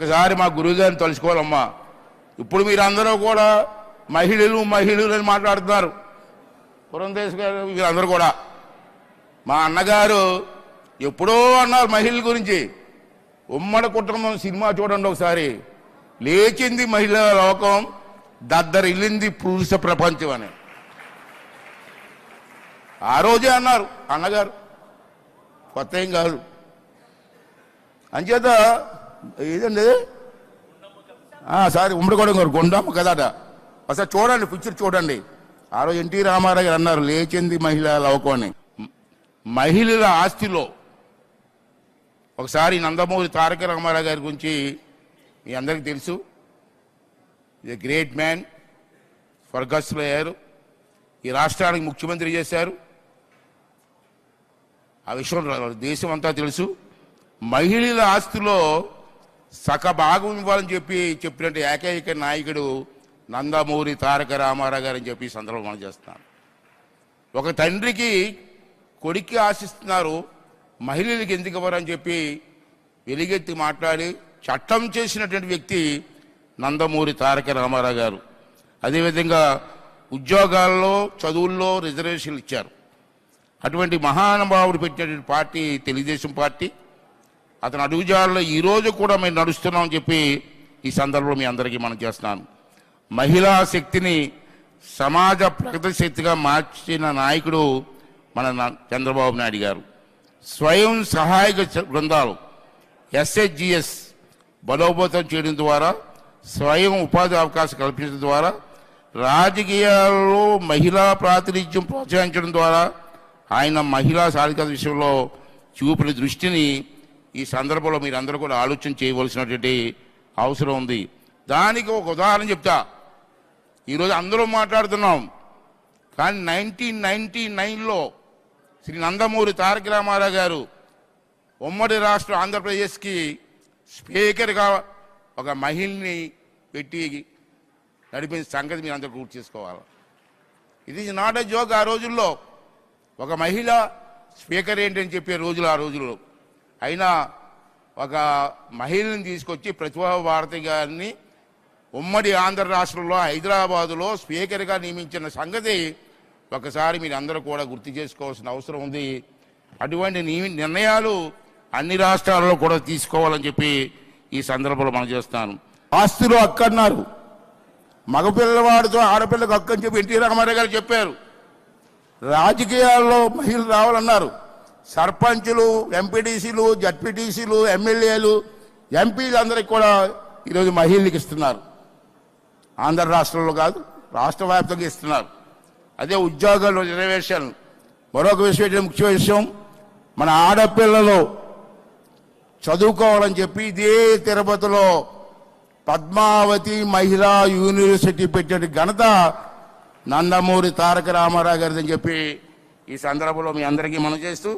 ఒకసారి మా గురువుగారిని తలుచుకోవాలమ్మా. ఇప్పుడు మీరందరూ కూడా మహిళలు మహిళలు అని మాట్లాడుతున్నారు. పురంధేశ్ గారు మీరందరూ కూడా. మా అన్నగారు ఎప్పుడో అన్నారు మహిళల గురించి. ఉమ్మడి కుటుంబం సినిమా చూడండి ఒకసారి. లేచింది మహిళల లోకం దద్దరిల్లింది పురుష ప్రపంచం అని. ఆ రోజే అన్నారు అన్నగారు. కొత్త ఏం కాదు. అంచేత ఏదండి సారీ ఉమ్మడిగూడెం గారు గుండమ్మ కదట ఒకసారి చూడండి పిక్చర్ చూడండి. ఆ రోజు ఎన్టీ రామారావు గారు అన్నారు లేచింది మహిళ లోకం అని. మహిళల ఆస్తిలో ఒకసారి నందమూరి తారక రామారావు గారి గురించి మీ అందరికీ తెలుసు. ఇది గ్రేట్ మ్యాన్ స్వర్గస్థులు అయ్యారు. ఈ రాష్ట్రానికి ముఖ్యమంత్రి చేశారు. ఆ విషయం దేశం అంతా తెలుసు. మహిళల ఆస్తిలో సఖభాగం ఇవ్వాలని చెప్పి చెప్పినట్టు ఏకైక నాయకుడు నందమూరి తారక రామారావు గారు అని చెప్పి సందర్భం మనం చేస్తున్నాను ఒక తండ్రికి కొడుక్కి ఆశిస్తున్నారు మహిళలకు ఎందుకు ఇవ్వరని చెప్పి వెలిగెత్తి మాట్లాడి చట్టం చేసినటువంటి వ్యక్తి నందమూరి తారక రామారావు గారు. అదేవిధంగా ఉద్యోగాల్లో చదువుల్లో రిజర్వేషన్లు ఇచ్చారు. అటువంటి మహానుభావుడు పెట్టినటువంటి పార్టీ తెలుగుదేశం పార్టీ. అతను అడుగుజాడలో ఈరోజు కూడా మేము నడుస్తున్నామని చెప్పి ఈ సందర్భంలో మీ అందరికీ మనం చేస్తున్నాను. మహిళా శక్తిని సమాజ ప్రగతి శక్తిగా మార్చిన నాయకుడు మన చంద్రబాబు నాయుడు గారు. స్వయం సహాయక బృందాలు ఎస్హెచ్జిఎస్ బలోపేతం చేయడం ద్వారా స్వయం ఉపాధి అవకాశం కల్పించడం ద్వారా రాజకీయాల్లో మహిళా ప్రాతినిధ్యం ప్రోత్సహించడం ద్వారా ఆయన మహిళా సాధికారత విషయంలో చూపిన దృష్టిని ఈ సందర్భంలో మీరు కూడా ఆలోచన చేయవలసినటువంటి అవసరం ఉంది. దానికి ఒక ఉదాహరణ చెప్తా. ఈరోజు అందరూ మాట్లాడుతున్నాం. కానీ నైన్టీన్ నైన్టీ నైన్లో శ్రీ నందమూరి తారక రామారావు గారు ఉమ్మడి రాష్ట్ర ఆంధ్రప్రదేశ్కి స్పీకర్గా ఒక మహిళని పెట్టి నడిపిన సంగతి మీరు అందరూ గుర్తు చేసుకోవాలి. ఇది నాట్ ఎ జోక్. ఆ రోజుల్లో ఒక మహిళ స్పీకర్ ఏంటని చెప్పే రోజులు ఆ రోజుల్లో. అయినా ఒక మహిళని తీసుకొచ్చి ప్రతిభా భారతి గారిని ఉమ్మడి ఆంధ్ర రాష్ట్రంలో హైదరాబాదులో స్పీకర్గా నియమించిన సంగతి ఒకసారి మీరు అందరూ కూడా గుర్తు చేసుకోవాల్సిన అవసరం ఉంది. అటువంటి నిర్ణయాలు అన్ని రాష్ట్రాల్లో కూడా తీసుకోవాలని చెప్పి ఈ సందర్భంలో మనం చేస్తాను. ఆస్తులు అక్కన్నారు మగపిల్లవాడితో ఆడపిల్లకు హక్కు అని చెప్పి ఎన్టీ రామారావు గారు చెప్పారు. రాజకీయాల్లో మహిళలు రావాలన్నారు. సర్పంచులు ఎంపీటీసీలు జడ్పీటీసీలు ఎమ్మెల్యేలు ఎంపీలందరికీ కూడా ఈరోజు మహిళలకు ఇస్తున్నారు. ఆంధ్ర రాష్ట్రంలో కాదు రాష్ట్ర వ్యాప్తంగా ఇస్తున్నారు. అదే ఉద్యోగాలు రిజర్వేషన్. మరొక విషయం ముఖ్య విషయం మన ఆడపిల్లలు చదువుకోవాలని చెప్పి ఇదే తిరుపతిలో పద్మావతి మహిళా యూనివర్సిటీ పెట్టిన ఘనత నందమూరి తారక రామారావు గారిదని చెప్పి ఈ సందర్భంలో మీ అందరికీ మనం చేస్తూ